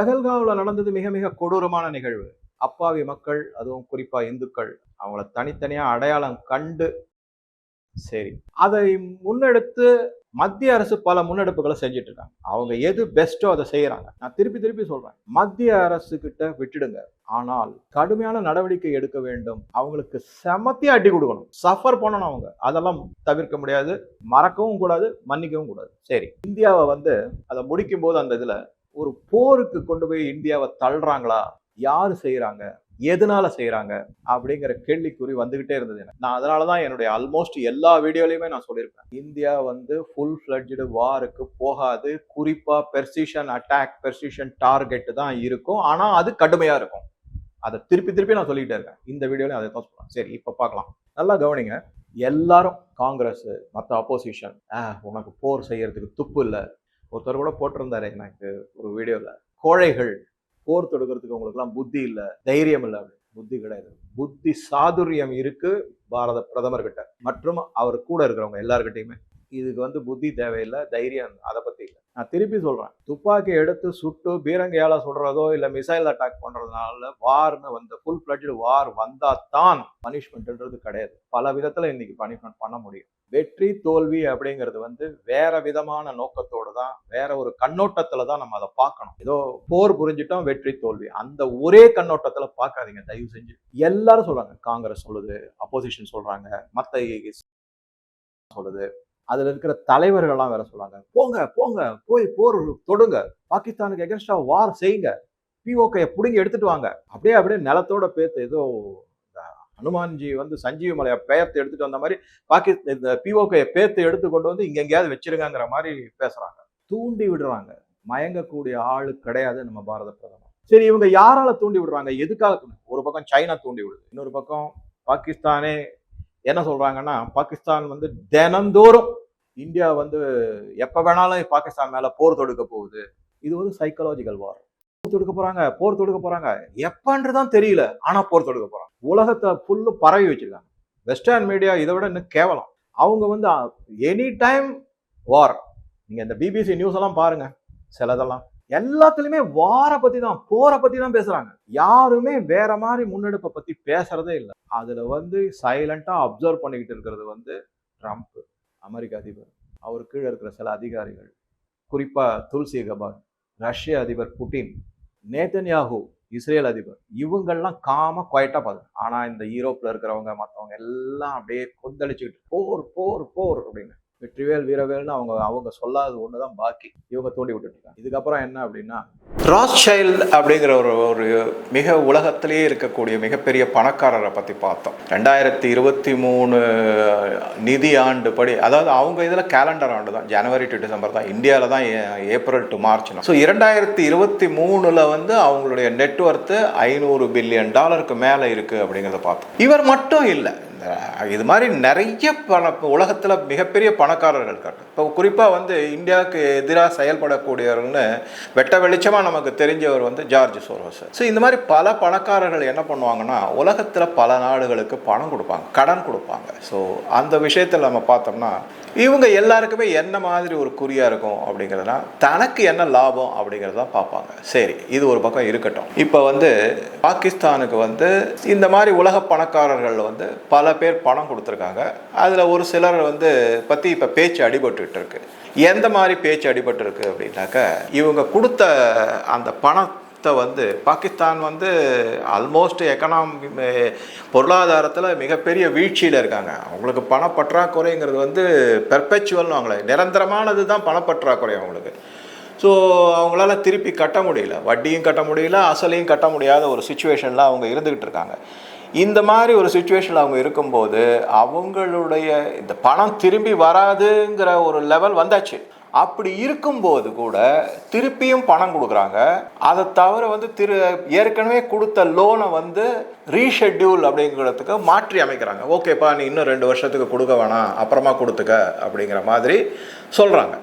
பெஹல்காவில் நடந்தது மிக மிக கொடூரமான நிகழ்வு. அப்பாவி மக்கள் அதுவும் குறிப்பாக இந்துக்கள் அவங்கள தனித்தனியாக அடையாளம் கண்டு சரி. அதை முன்னெடுத்து மத்திய அரசு பல முன்னெடுப்புகளை செஞ்சுட்டு இருக்காங்க. அவங்க எது பெஸ்ட்டோ அதை செய்யறாங்க. நான் திருப்பி திருப்பி சொல்றேன். மத்திய அரசு கிட்ட விட்டுடுங்க. ஆனால் கடுமையான நடவடிக்கை எடுக்க வேண்டும். அவங்களுக்கு செமத்தியா அடி கொடுக்கணும். சஃபர் பண்ணணும் அவங்க. அதெல்லாம் தவிர்க்க முடியாது. மறக்கவும் கூடாது. மன்னிக்கவும் கூடாது. சரி. இந்தியாவை வந்து அதை முடிக்கும் போது அந்த இதுல ஒரு போருக்கு கொண்டு போய் இந்தியாவை தள்ளுறாங்களா? யாரு செய்யறாங்க எதனால செய்யறாங்க அப்படிங்கிற கேள்விக்குறி வந்துகிட்டே இருந்தது எனக்கு. நான் அதனால தான் என்னுடைய ஆல்மோஸ்ட் எல்லா வீடியோலையுமே நான் சொல்லியிருப்பேன். இந்தியா வந்து ஃபுல் ஃபிளட்ஜடு வாருக்கு போகாது. குறிப்பா பெர்சிஷன் அட்டாக் பெர்சிஷன் டார்கெட் தான் இருக்கும். ஆனா அது கடுமையா இருக்கும். அதை திருப்பி திருப்பி நான் சொல்லிக்கிட்டே இருக்கேன். இந்த வீடியோலையும் அதை தான் சொல்றேன். சரி இப்போ பார்க்கலாம். நல்லா கவனிங்க. எல்லாரும் காங்கிரஸ் மற்ற அப்போசிஷன் உனக்கு போர் செய்யறதுக்கு துப்பு இல்லை. ஒருத்தர் கூட போட்டிருந்தாரு எனக்கு ஒரு வீடியோவில் கோழைகள் போர் தொடுக்கிறதுக்கு உங்களுக்குலாம் புத்தி இல்லை தைரியம் இல்லை அப்படின்னு புத்தி கிடையாது. புத்தி சாதுரியம் இருக்கு பாரத பிரதமர்கிட்ட. மற்றும் அவர் கூட இருக்கிறவங்க எல்லாருக்கிட்டையுமே இதுக்கு வந்து புத்தி தேவையில்லை தைரியம் அதை பற்றி இல்லை. நான் திருப்பி சொல்கிறேன் துப்பாக்கி எடுத்து சுட்டு பீரங்கையால் சுடுறதோ இல்லை மிசைல் அட்டாக் பண்ணுறதுனால வார்னு வந்த ஃபுல் பிளட்ஜு வார் வந்தால் தான் பனிஷ்மெண்ட்ன்றது கிடையாது. பல விதத்தில் இன்னைக்கு பனிஷ்மெண்ட் பண்ண முடியும். வெற்றி தோல்வி அப்படிங்கிறது வந்து வேற விதமான நோக்கத்தோடு தான் வேற ஒரு கண்ணோட்டத்தில் தான் நம்ம அதை பார்க்கணும். ஏதோ போர் புரிஞ்சிட்டோம் வெற்றி தோல்வி. அந்த ஒரே கண்ணோட்டத்தில் பார்க்காதீங்க தயவு செஞ்சு. எல்லாரும் சொல்கிறாங்க காங்கிரஸ் சொல்லுது அப்போசிஷன் சொல்கிறாங்க மற்ற சொல்லுது. அதில் இருக்கிற தலைவர்கள்லாம் வேற சொல்றாங்க. போங்க போங்க போய் போர் தொடுங்க. பாகிஸ்தானுக்கு எகென்ஸ்டா வார் செய்யுங்க. பிஓகையை பிடுங்கி எடுத்துட்டு வாங்க. அப்படியே அப்படியே நிலத்தோட பேத்து ஏதோ ஹனுமான்ஜி வந்து சஞ்சீவ் மலையை பெயர்த்து எடுத்துட்டு வந்த மாதிரி பாகிஸ்தான் இந்த பிஓகையை பேத்து எடுத்து கொண்டு வந்து இங்க எங்கேயாவது வச்சிருங்கிற மாதிரி பேசுறாங்க. தூண்டி விடுறாங்க. மயங்கக்கூடிய ஆளு கிடையாது நம்ம பாரத பிரதமர். சரி இவங்க யாரால தூண்டி விடுறாங்க? எதுக்காக ஒரு பக்கம் சைனா தூண்டி விடுது. இன்னொரு பக்கம் பாகிஸ்தானே என்ன சொல்றாங்கன்னா பாகிஸ்தான் வந்து தினந்தோறும் இந்தியா வந்து எப்போ வேணாலும் பாகிஸ்தான் மேலே போர் தொடுக்க போகுது. இது ஒரு சைக்கலாஜிக்கல் வார் போர் தொடுக்க போகிறாங்க போர் தொடுக்க போறாங்க. எப்பன்றதான் தெரியல ஆனால் போர் தொடுக்க போகிறாங்க உலகத்தை ஃபுல்லு பரவி வச்சிருக்காங்க. வெஸ்டர்ன் மீடியா இதை விட இன்னும் கேவலம். அவங்க வந்து எனி டைம் வார் நீங்கள் இந்த பிபிசி நியூஸ் எல்லாம் பாருங்க சிலதெல்லாம். எல்லாத்துலேயுமே வாரை பற்றி தான் போரை பற்றி தான் பேசுகிறாங்க யாருமே வேற மாதிரி முன்னெடுப்பை பற்றி பேசுகிறதே இல்லை. அதில் வந்து சைலண்ட்டாக அப்சர்வ் பண்ணிக்கிட்டு இருக்கிறது வந்து ட்ரம்ப் அமெரிக்க அதிபர் அவர் கீழே இருக்கிற சில அதிகாரிகள் குறிப்பாக துல்சி கபாட் ரஷ்ய அதிபர் புட்டின் நேத்தன்யாகு இஸ்ரேல் அதிபர் இவங்கெல்லாம் காம குவைட்டா பார்த்து ஆனால் இந்த யூரோப்பில் இருக்கிறவங்க மற்றவங்க எல்லாம் அப்படியே கொந்தளிச்சுக்கிட்டு போர் போர் போர் அப்படின்னு. வெற்றிவேல் வீரவேல்னு அவங்க அவங்க சொல்லாத ஒன்று தான் பாக்கி. இவங்க தோண்டி விட்டுட்டு இருக்காங்க. இதுக்கப்புறம் என்ன அப்படின்னா ராஸ்சைல்ட் அப்படிங்கிற ஒரு ஒரு மிக உலகத்திலேயே இருக்கக்கூடிய மிகப்பெரிய பணக்காரரை பற்றி பார்த்தோம். ரெண்டாயிரத்தி இருபத்தி மூணு நிதி ஆண்டு படி அதாவது அவங்க இதில் கேலண்டர் ஆண்டு தான் ஜனவரி டு டிசம்பர் தான். இந்தியாவில் தான் ஏ- ஏப்ரல் டு மார்ச் ஸோ இரண்டாயிரத்தி இருபத்தி மூணில் வந்து அவங்களுடைய நெட்ஒர்த்து ஐநூறு பில்லியன் டாலருக்கு மேலே இருக்குது அப்படிங்கிறத பார்த்தோம். இவர் மட்டும் இல்லை. இது மாதிரி நிறைய பண உலகத்தில் மிகப்பெரிய பணக்காரர்கள் இருக்காங்க. இப்போ குறிப்பாக வந்து இந்தியாவுக்கு எதிராக செயல்படக்கூடியவர்னு வெட்ட வெளிச்சமாக நமக்கு தெரிஞ்சவர் வந்து ஜார்ஜ் சோரோஸ். ஸோ இந்த மாதிரி பல பணக்காரர்கள் என்ன பண்ணுவாங்கன்னா உலகத்தில் பல நாடுகளுக்கு பணம் கொடுப்பாங்க கடன் கொடுப்பாங்க. ஸோ அந்த விஷயத்தில் நம்ம பார்த்தோம்னா இவங்க எல்லாருக்குமே என்ன மாதிரி ஒரு குறியாக இருக்கும் அப்படிங்கிறதுனா தனக்கு என்ன லாபம் அப்படிங்கிறத பார்ப்பாங்க. சரி இது ஒரு பக்கம் இருக்கட்டும். இப்போ வந்து பாகிஸ்தானுக்கு வந்து இந்த மாதிரி உலக பணக்காரர்கள் வந்து பல பேர் பணம் கொடுத்துருக்காங்க. அதில் ஒரு சிலர் வந்து பற்றி இப்போ பேச்சு அடிபட்டுட்டு இருக்கு. எந்த மாதிரி பேச்சு அடிபட்டுருக்கு அப்படின்னாக்க இவங்க கொடுத்த அந்த பணத்தை வந்து பாகிஸ்தான் வந்து ஆல்மோஸ்ட் எக்கனாமி பொருளாதாரத்தில் மிகப்பெரிய வீழ்ச்சியில் இருக்காங்க. அவங்களுக்கு பணப்பற்றாக்குறைங்கிறது வந்து பெர்பெச்சுவல்னு அவங்கள நிரந்தரமானது தான் பணப்பற்றாக்குறை அவங்களுக்கு. ஸோ அவங்களால திருப்பி கட்ட முடியல. வட்டியும் கட்ட முடியல அசலையும் கட்ட முடியாத ஒரு சுச்சுவேஷனில் அவங்க இருந்துக்கிட்டு இருக்காங்க. இந்த மாதிரி ஒரு சுச்சுவேஷனில் அவங்க இருக்கும்போது அவங்களுடைய இந்த பணம் திரும்பி வராதுங்கிற ஒரு லெவல் வந்தாச்சு. அப்படி இருக்கும்போது கூட திருப்பியும் பணம் கொடுக்குறாங்க. அதை தவிர வந்து திரு ஏற்கனவே கொடுத்த லோனை வந்து ரீஷெட்யூல் அப்படிங்கிறதுக்கு மாற்றி அமைக்கிறாங்க. ஓகேப்பா நீ இன்னும் ரெண்டு வருஷத்துக்கு கொடுக்க வேணாம் அப்புறமா கொடுத்துக்க அப்படிங்கிற மாதிரி சொல்கிறாங்க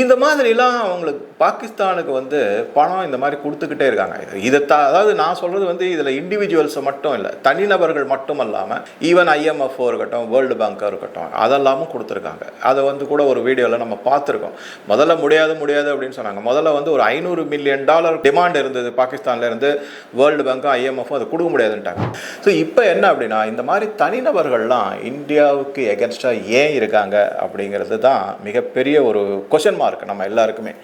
இந்த மாதிரிலாம் அவங்களுக்கு பாகிஸ்தானுக்கு வந்து பணம் இந்த மாதிரி கொடுத்துக்கிட்டே இருக்காங்க. இதை த அதாவது நான் சொல்கிறது வந்து இதில் இண்டிவிஜுவல்ஸை மட்டும் இல்லை தனிநபர்கள் மட்டும் இல்லாமல் ஈவன் ஐஎம்எஃப்ஓ இருக்கட்டும் வேர்ல்டு பேங்காக இருக்கட்டும் அதெல்லாமும் கொடுத்துருக்காங்க. அதை வந்து கூட ஒரு வீடியோவில் நம்ம பார்த்துருக்கோம். முதல்ல முடியாது முடியாது அப்படின்னு சொன்னாங்க. முதல்ல வந்து ஒரு ஐநூறு மில்லியன் டாலர் டிமாண்ட் இருந்தது பாகிஸ்தான்லேருந்து வேர்ல்டு பேங்க்கும் ஐஎம்எஃப்பும் அதை கொடுக்க முடியாதுன்ட்டாங்க. ஸோ இப்போ என்ன அப்படின்னா இந்த மாதிரி தனிநபர்கள்லாம் இந்தியாவுக்கு எகென்ஸ்டாக ஏன் இருக்காங்க அப்படிங்கிறது தான் மிகப்பெரிய ஒரு கொஷன் மார்க் நம்ம எல்லாருக்குமே.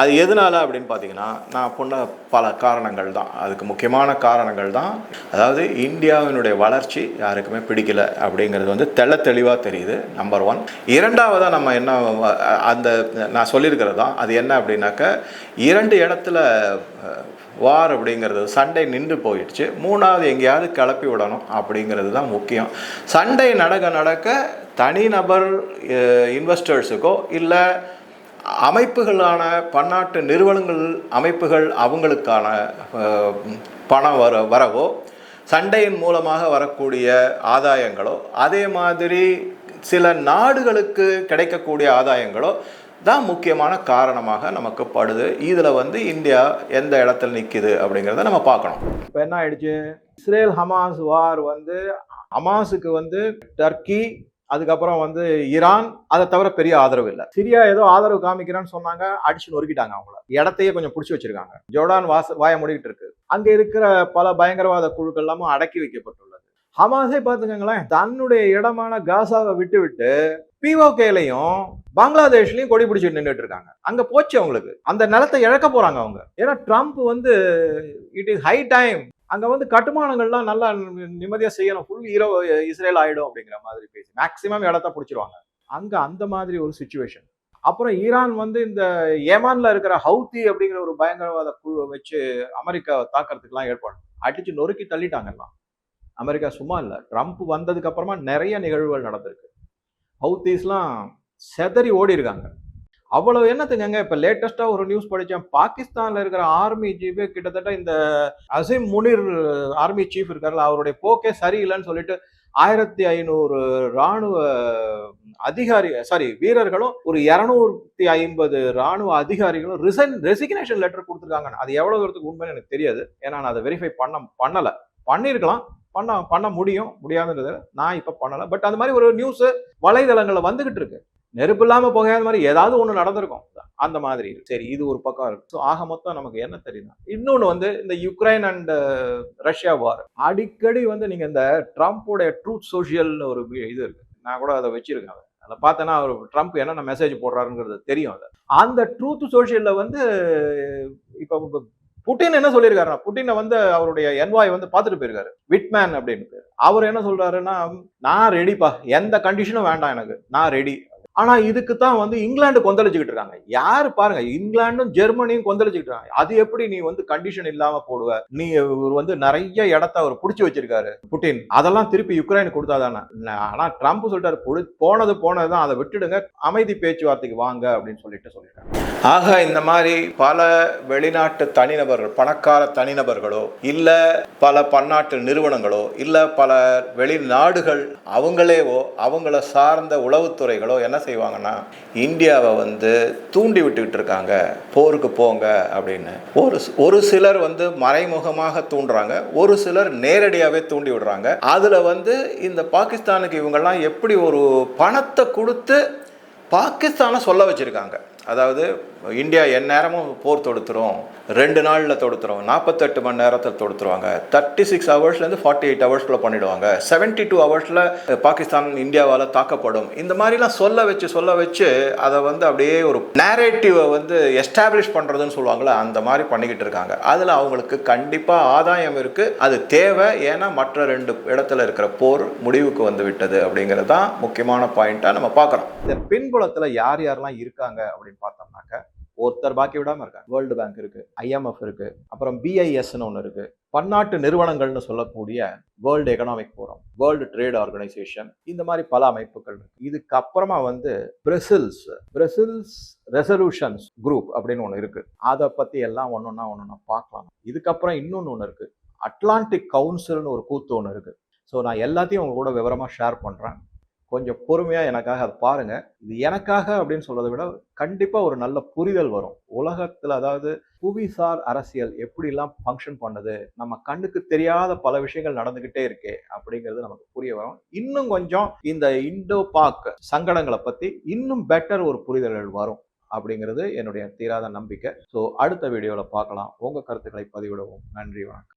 அது எதனால அப்படின்னு பார்த்தீங்கன்னா நான் சொன்ன பல காரணங்கள் தான். அதுக்கு முக்கியமான காரணங்கள் தான். அதாவது இந்தியாவினுடைய வளர்ச்சி யாருக்குமே பிடிக்கல அப்படிங்கிறது வந்து தெள்ள தெளிவாக தெரியுது நம்பர் ஒன் இரண்டாவதாக நம்ம என்ன அந்த நான் சொல்லியிருக்கிறது தான். அது என்ன அப்படின்னாக்க இரண்டு இடத்துல வார் அப்படிங்கிறது சண்டை நின்று போயிடுச்சு. மூணாவது எங்கேயாவது கிளப்பி விடணும் அப்படிங்கிறது தான் முக்கியம். சண்டை நடக்க நடக்க தனிநபர் இன்வெஸ்டர்ஸுக்கோ இல்லை அமைப்புகளான பன்னாட்டு நிறுவனங்கள் அமைப்புகள் அவங்களுக்கான பணம் வர வரவோ சண்டையின் மூலமாக வரக்கூடிய ஆதாயங்களோ அதே மாதிரி சில நாடுகளுக்கு கிடைக்கக்கூடிய ஆதாயங்களோ தான் முக்கியமான காரணமாக நமக்கு படுது. இதில் வந்து இந்தியா எந்த இடத்துல நிற்கிது அப்படிங்கிறத நம்ம பார்க்கணும். இப்போ என்ன ஆயிடுச்சு? இஸ்ரேல் ஹமாஸ் வார் வந்து ஹமாஸுக்கு வந்து டர்க்கி அதுக்கப்புறம் வந்து ஈரான் அதை தவிர பெரிய ஆதரவு இல்லை. சிரியா ஏதோ ஆதரவு காமிக்கிறேன்னு சொன்னாங்க அடிச்சு நொறுக்கிட்டாங்க அவங்கள. இடத்தையே கொஞ்சம் பிடிச்சி வச்சிருக்காங்க. ஜோர்டான் வாச வாய முடிக்கிட்டு இருக்கு. அங்க இருக்கிற பல பயங்கரவாத குழுக்கள் எல்லாமும் அடக்கி வைக்கப்பட்டுள்ளது. ஹமாஸே பார்த்துக்கங்களேன் தன்னுடைய இடமான காசாவை விட்டு விட்டு பிஓகேலையும் பங்களாதேஷ்லயும் கொடி பிடிச்சிட்டு நின்றுட்டு இருக்காங்க. அங்க போச்சு அவங்களுக்கு. அந்த நிலத்தை இழக்க போறாங்க அவங்க. ஏன்னா ட்ரம்ப் வந்து இட் இஸ் ஹை டைம் அங்கே வந்து கட்டுமானங்கள்லாம் நல்லா நிம்மதியாக செய்யணும். ஃபுல் ஹீரோ இஸ்ரேல் ஆகிடும் அப்படிங்கிற மாதிரி பேசி மேக்சிமம் இடத்த பிடிச்சிருவாங்க. அங்கே அந்த மாதிரி ஒரு சுச்சுவேஷன் அப்புறம் ஈரான் வந்து இந்த ஏமான்ல இருக்கிற ஹவுத்தி அப்படிங்கிற ஒரு பயங்கரவாத குழுவை வச்சு அமெரிக்கா தாக்கறதுக்குலாம் ஏற்பாடு. அடிச்சு நொறுக்கி தள்ளிட்டாங்கலாம் அமெரிக்கா சும்மா இல்லை. ட்ரம்ப் வந்ததுக்கு அப்புறமா நிறைய நிகழ்வுகள் நடந்திருக்கு. ஹவுத்தீஸ்லாம் செதறி ஓடி இருக்காங்க அவ்வளவு என்னத்துக்குங்க? இப்ப லேட்டஸ்டா ஒரு நியூஸ் படிச்சேன். பாகிஸ்தான்ல இருக்கிற ஆர்மி சீஃப் கிட்டத்தட்ட இந்த அசிம் முனிர் ஆர்மி சீஃப் இருக்காருல்ல அவருடைய போக்கே சரியில்லைன்னு சொல்லிட்டு ஆயிரத்தி ஐநூறு ராணுவ அதிகாரி சாரி வீரர்களும் ஒரு இரநூத்தி ஐம்பது ராணுவ அதிகாரிகளும் ரிசன் ரெசிக்னேஷன் லெட்டர் கொடுத்துருக்காங்க அது எவ்வளவு தூரத்துக்கு உண்மைன்னு எனக்கு தெரியாது. ஏன்னா நான் அதை வெரிஃபை பண்ண பண்ணல. பண்ணியிருக்கலாம். பண்ண பண்ண முடியும். முடியாதுன்றது நான் இப்ப பண்ணல. பட் அந்த மாதிரி ஒரு நியூஸ் வலைதளங்கள்ல வந்துகிட்டு இருக்கு. நெருப்பு இல்லாமல் புகையாத மாதிரி ஏதாவது ஒன்று நடந்திருக்கும். அந்த மாதிரி. சரி இது ஒரு பக்கம் இருக்கு. ஸோ ஆக மொத்தம் நமக்கு என்ன தெரியுது? இன்னொன்று வந்து இந்த யுக்ரைன் அண்ட் ரஷ்யா வார் அடிக்கடி வந்து நீங்கள் இந்த ட்ரம்ப்போட ட்ரூத் சோஷியல்னு ஒரு இது இருக்கு. நான் கூட அதை வச்சிருக்கேன். அதை பார்த்தேன்னா அவர் ட்ரம்ப் என்னென்ன மெசேஜ் போடுறாருங்கிறது தெரியும் அதை. அந்த ட்ரூத் சோஷியலில் வந்து இப்போ புட்டின் என்ன சொல்லியிருக்காருன்னா புட்டினை வந்து அவருடைய என்வாய் வந்து பார்த்துட்டு போயிருக்காரு. விட்மேன் அப்படின்னு அவர் என்ன சொல்றாருன்னா நான் ரெடிப்பா எந்த கண்டிஷனும் வேண்டாம் எனக்கு. நான் ரெடி ஆனா இதுக்கு தான் வந்து இங்கிலாந்து கொந்தளிச்சுக்கிட்டு இருக்காங்க. யாரு பாருங்க இங்கிலாண்டும் ஜெர்மனியும் கொந்தளிச்சுக்கிட்டு இருக்காங்க. அது எப்படி நீ வந்து கண்டிஷன் இல்லாம போடுவ? நீ இவர் வந்து நிறைய இடத்த அவர் பிடிச்சி வச்சிருக்காரு புட்டின். அதெல்லாம் திருப்பி யுக்ரைன் கொடுத்தாதானே? ஆனா ட்ரம்ப் சொல்லிட்டாரு "புடி- போனது போனதுதான் அதை விட்டுடுங்க அமைதி பேச்சுவார்த்தைக்கு வாங்க அப்படின்னு சொல்லிட்டு சொல்லிட்டாங்க ஆக இந்த மாதிரி பல வெளிநாட்டு தனிநபர்கள் பணக்கார தனிநபர்களோ இல்ல பல பன்னாட்டு நிறுவனங்களோ இல்ல பல வெளிநாடுகள் அவங்களேவோ அவங்கள சார்ந்த உளவுத்துறைகளோ என்ன செய்வாங்கன்னா இந்தியாவை வந்து தூண்டி விட்டுக்கிட்டு இருக்காங்க. போருக்கு போங்க அப்படின்னு. ஒரு ஒரு சிலர் வந்து மறைமுகமாக தூண்டுறாங்க. ஒரு சிலர் நேரடியாகவே தூண்டி விடுறாங்க. அதில் வந்து இந்த பாகிஸ்தானுக்கு இவங்கெல்லாம் எப்படி ஒரு பணத்தை கொடுத்து பாகிஸ்தானை சொல்ல வச்சுருக்காங்க. அதாவது இந்தியா எந்நேரமும் போர் தொடுத்துரும். ரெண்டு நாளில் தொடுத்துரும். நாற்பத்தெட்டு மணி நேரத்தில் தொடுத்துருவாங்க. தேர்ட்டி சிக்ஸ் ஹவர்ஸ்லேருந்து ஃபார்ட்டி எயிட் ஹவர்ஸ்க்குள்ள பண்ணிவிடுவாங்க செவன்ட்டி டூ ஹவர்ஸில் பாகிஸ்தான் இந்தியாவால் தாக்கப்படும். இந்த மாதிரிலாம் சொல்ல வச்சு சொல்ல வச்சு அதை வந்து அப்படியே ஒரு நேரேட்டிவை வந்து எஸ்டாப்ளிஷ் பண்ணுறதுன்னு சொல்லுவாங்களே அந்த மாதிரி பண்ணிக்கிட்டு இருக்காங்க. அதில் அவங்களுக்கு கண்டிப்பாக ஆதாயம் இருக்குது அது தேவை. ஏன்னா மற்ற ரெண்டு இடத்துல இருக்கிற போர் முடிவுக்கு வந்து விட்டது அப்படிங்கிறது தான் முக்கியமான பாயிண்ட்டாக நம்ம பார்க்குறோம். இந்த பின்புலத்தில் யார் யாரெல்லாம் இருக்காங்க அப்படின்னு பார்த்தோம்னாக்க ஒருத்தர் பாக்கி விடாம இருக்காங்க. வேர்ல்டு பேங்க் இருக்கு ஐஎம்எஃப் இருக்கு அப்புறம் பிஐஎஸ்னு ஒன்று இருக்கு. பன்னாட்டு நிறுவனங்கள்னு சொல்லக்கூடிய World Economic Forum World Trade Organization இந்த மாதிரி பல அமைப்புகள் இருக்கு. இதுக்கு அப்புறமா வந்து பிரசில்ஸ் பிரசில்ஸ் ரெசல்யூஷன்ஸ் குரூப் அப்படின்னு ஒன்று இருக்கு. அதை பத்தி எல்லாம் ஒன்னொன்னா ஒன்னொன்னா பார்க்கலாம். இதுக்கப்புறம் இன்னொன்று ஒன்று இருக்கு. அட்லாண்டிக் கவுன்சில்னு ஒரு கூத்து ஒன்று இருக்கு. ஸோ நான் எல்லாத்தையும் உங்க கூட விவரமா ஷேர் பண்றேன். கொஞ்சம் பொறுமையாக எனக்காக அதை பாருங்கள் இது எனக்காக அப்படின்னு சொல்கிறத விட கண்டிப்பாக ஒரு நல்ல புரிதல் வரும். உலகத்தில் அதாவது புவிசார் அரசியல் எப்படிலாம் ஃபங்க்ஷன் பண்ணுது? நம்ம கண்ணுக்கு தெரியாத பல விஷயங்கள் நடந்துக்கிட்டே இருக்கே அப்படிங்கிறது நமக்கு புரிய வரும். இன்னும் கொஞ்சம் இந்த இண்டோ பாக் சங்கடங்களை பற்றி இன்னும் பெட்டர் ஒரு புரிதல்கள் வரும் அப்படிங்கிறது என்னுடைய தீராத நம்பிக்கை. ஸோ அடுத்த வீடியோவில் பார்க்கலாம். உங்கள் கருத்துக்களை பதிவிடவும். நன்றி வணக்கம்.